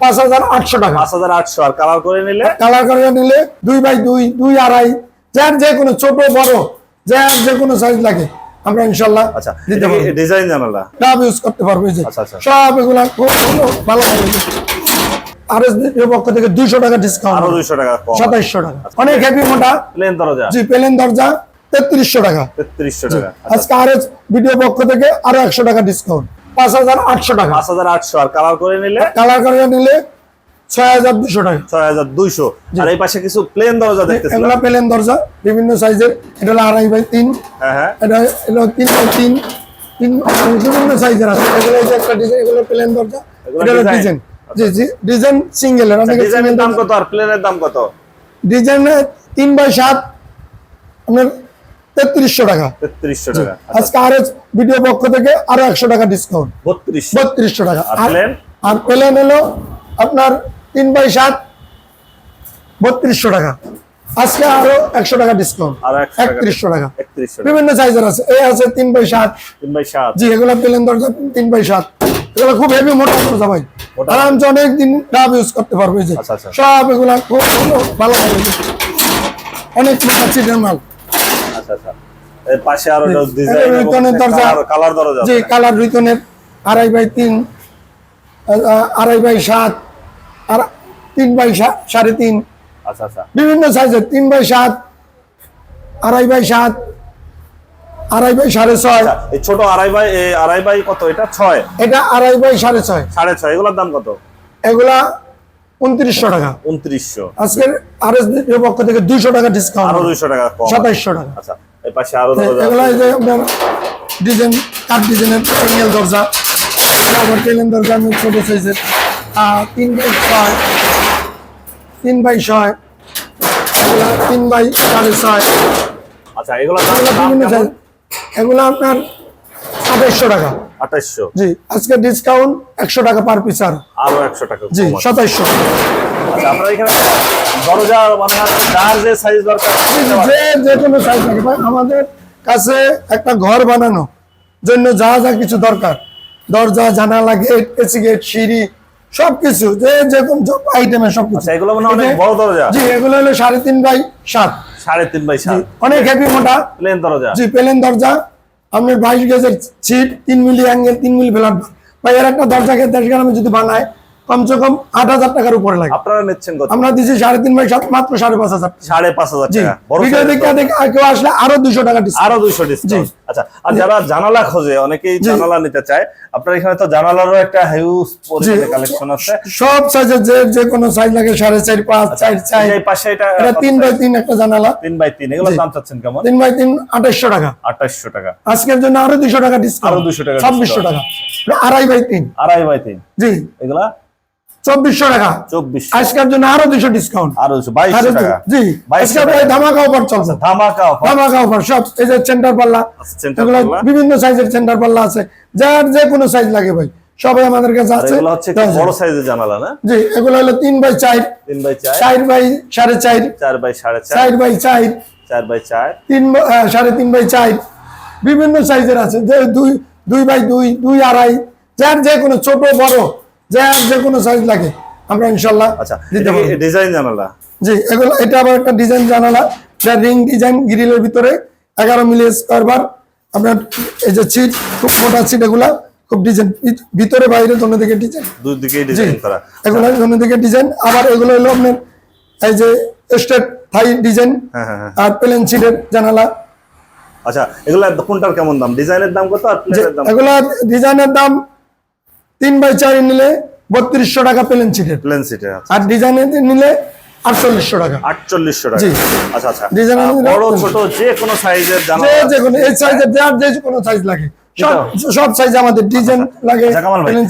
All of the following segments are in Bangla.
পাঁচ হাজার আটশো টাকা। পাঁচ হাজার আটশো আর কালার করে নিলে? কালার করে নিলে দুই বাই দুই দুই আড়াই যার যে কোনো ছোট বড় যার যে কোনো সাইজ লাগে আমরা ইনশাল্লাহ আচ্ছা ডিজাইন জানালা? সব ইউজ করতে পারব আচ্ছা, আচ্ছা। সব এগুলা ভালো ভালো আর পক্ষ থেকে দুইশো টাকা ডিসকাউন্ট আরও দুইশো টাকা সাতাইশশো টাকা। অনেক হ্যাপি মোটা। প্লেন দরজা? জি পেলেন দরজা তেত্রিশশো টাকা। তেত্রিশশো টাকা। আজকে আর ভিডিও পক্ষ থেকে আরও একশো টাকা ডিসকাউন্ট পাঁচ হাজার আটশো টাকা। পাঁচ হাজার আটশো আর কালার করে নিলে? কালার করে নিলে ছয় হাজার দুশো টাকা। ছয় হাজার দুইশো আর এই পাশে কিছু প্লেন দরজা দেখতেছিলাম। এগুলা পেলেন দরজা বিভিন্ন সাইজের এটা হলো আড়াই বাই তিন। হ্যাঁ হ্যাঁ। এটা হলো তিন বাই তিন। তিন বিভিন্ন সাইজের আছে। এগুলো এই যে একটা ডিজাইন এগুলো প্লেন দরজা। এটা হলো ডিজাইন জি জি ডিজাইন ডিজাইনের দাম কত আর প্লেনের দাম কত? ডিজাইনে তিন বাই সাত। আপনার তেত্রিশশো টাকা। তেত্রিশশো টাকা। আজকে আর ভিডিও পক্ষ থেকে আরও একশো টাকা ডিসকাউন্ট বত্রিশশো। বত্রিশশো টাকা। আর প্লেন? হলো আপনার তিন বাই সাত বত্রিশশো টাকা। আজকে আরও একশো টাকা ডিসকাউন্ট একত্রিশশো টাকা। বিভিন্ন সাইজের আছে। এই আছে তিন বাই সাত। তিন বাই সাত। জি এগুলো প্লেন দরজা তিন বাই সাত। এগুলো খুব হেভি মোটা দরজা ভাই। আরামসে অনেক দিন ডাব ইউজ করতে পারবে যে। আচ্ছা, আচ্ছা। সব এগুলা খুব ভালো ভালো অনেক মোটা চিটের মাল। আচ্ছা আচ্ছা। এর পাশে আরও ডিজাইন রিটনের দরজা। কালার দরজা যে কালার রিতনের আড়াই বাই তিন আড়াই বাই সাত আর তিন বাই সাড়ে তিন। আচ্ছা আচ্ছা। বিভিন্ন সাইজের তিন বাই সাত আড়াই বাই সাত আড়াই বাই সাড়ে ছয়। এই ছোট আড়াই বাই আড়াই বাই কত? এটা ছয়? এটা আড়াই বাই সাড়ে ছয়। সাড়ে ছয় এগুলোর দাম কত? এগুলা উনত্রিশশো টাকা। উনত্রিশশো। আজকের আর এস পক্ষ থেকে দুইশো টাকা ডিসকাউন্ট আরও দুইশো টাকা সাতাইশশো টাকা। আচ্ছা এই পাশে আরও এগুলা যে আপনার ডিজাইন কাঠ ডিজাইনের দরজা। আবার প্লেন দরজা আমি ছোট সাইজের তিন বাই ছয় তিন বাই ছয় তিন বাই সাড়ে ছয়। আচ্ছা এগুলা এগুলা আপনার আঠাইশশো টাকা। আঠাইশশো। জি আজকে ডিসকাউন্ট একশো টাকা পার পিস আর। আরও একশো টাকা জি সাতাইশশো। আচ্ছা আপনার এখানে দরজা মানে যার যে সাইজ দরকার যে যে কোনো সাইজ আমাদের কাছে একটা ঘর বানানো জন্য যা যা কিছু দরকার। দরজা জানালা গেট এসি গেট সিঁড়ি সবকিছু যে যে কোন আইটেমের সবকিছু। আচ্ছা এগুলো মানে অনেক বড় দরজা? জি এগুলো হলো সাড়ে তিন বাই সাত। সাড়ে তিন বাই সাত। অনেক হেভি মোটা। প্লেন দরজা? জি প্লেন দরজা। আপনার বাইশ গেজের ছিট তিন মিলি অ্যাঙ্গেল তিন মিলি ফ্ল্যাট বা এর একটা দরজাকে দেশ গ্রামে যদি বানায় কমসে কম আট হাজার টাকার উপরে লাগে। আপনারা নিচ্ছেন আমরা দিচ্ছি সাড়ে তিন বাই সাত মাত্র সাড়ে পাঁচ হাজার সাড়ে পাঁচ হাজার ভিডিও দেখে কেউ আসলে আরও দুশো টাকা আরও দুশো ডিসকাউন্ট আচ্ছা আর যারা জানালা খোঁজে অনেকেই জানালা নিতে চায়। আপনার এখানে তো জানালারও একটা হিউজ কালেকশন আছে। সব যে যে কোনো সাইজ লাগে সাড়ে চার পাঁচ চার চার। এই পাশে এটা এটা তিন বাই তিন একটা জানালা। তিন বাই তিন জি। দাম চাচ্ছেন কেমন? তিন বাই তিন আঠাশশো টাকা। আঠাশশো টাকা। আজকের জন্য আরও দুশো টাকা ডিসকাউন্ট আরও 200 টাকা ছাব্বিশশো। টাকা। আড়াই বাই তিন। আড়াই বাই তিন। জি। এগুলা চব্বিশশো টাকা। আজকের জন্য আরও দুশো ডিসকাউন্ট আরও বাইশশো টাকা। জি বাইশশো আজকে টাকা। ভাই ধামাকা অফার চলছে। ধামাকা offer। ধামাকা অফার সব এই যে সেন্টার পাল্লা আচ্ছা। বিভিন্ন সাইজের সেন্টার পাল্লা আছে। যার যে কোনো সাইজ লাগে ভাই। সবাই আমাদের কাছে আছে। এগুলো হচ্ছে একটু দেওয়া যায়। বড় সাইজের জানালা না? জি এগুলো হলো তিন বাই চার। তিন বাই চার। চার বাই সাড়ে চার। চার বাই সাড়ে চার। বাই চার। চার বাই চার। তিন সাড়ে তিন বাই চার। বিভিন্ন সাইজের আছে। যে দুই দুই বাই দুই দুই আড়াই। যার যে কোনো ছোট বড়। যার যে কোনো সাইজ লাগে। আমরা ইনশাল্লাহ আচ্ছা ডিজাইন জানালা? জি এগুলো এটা আবার একটা ডিজাইন জানালা। যা রিং ডিজাইন গ্রিলের ভিতরে এগারো মিলি স্কোয়ার বার আপনার এই যে সিট খুব মোটা সিট এগুলা খুব ডিজাইন ভিতরে বাইরে দোনো দিকে ডিজাইন দুই দিকেই জি ডিজাইন করা। এগুলো দোনো দিকে ডিজাইন আবার এগুলো হলো আপনার এই যে স্টেট থাই ডিজাইন হ্যাঁ হ্যাঁ হ্যাঁ। আর প্লেন সিটের জানালা। আচ্ছা এগুলা কোনটার কেমন দাম? ডিজাইনের দাম কত আর যে প্লেনের দাম এগুলা ডিজাইনের দাম তিন বাই চার নিলে বত্রিশশো টাকা প্লেন সিটের প্লেন সিটের আর ডিজাইনের নিলে আটচল্লিশশো টাকা। আটচল্লিশশো টাকা। আচ্ছা আচ্ছা। Design বড় ছোট যে কোনো সাইজের যে যে কোনো এই সাইজের যার যে কোনো সাইজ লাগে। সব সব সাইজ আমাদের ডিজাইন লাগে আচ্ছা,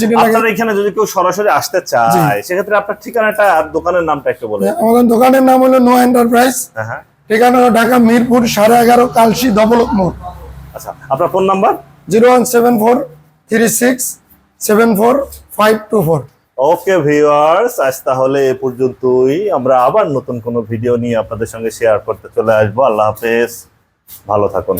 সিটের লাগে। আপনার এখানে যদি কেউ সরাসরি আসতে চায় সেক্ষেত্রে আপনার ঠিকানাটা আর দোকানের নামটা একটু বলে আমাদের দোকানের নাম হলো নো এন্টারপ্রাইজ হ্যাঁ হ্যাঁ। ঠিকানা হলো ঢাকা মিরপুর সাড়ে এগারো কালসি ডবল মোড় আচ্ছা আপনার phone number zero one seven four three six seven four five two four okay viewers আজ তাহলে এ পর্যন্তই। আমরা আবার নতুন কোনো ভিডিও নিয়ে আপনাদের সঙ্গে শেয়ার করতে চলে আসব। আল্লাহ হাফেজ। ভালো থাকুন।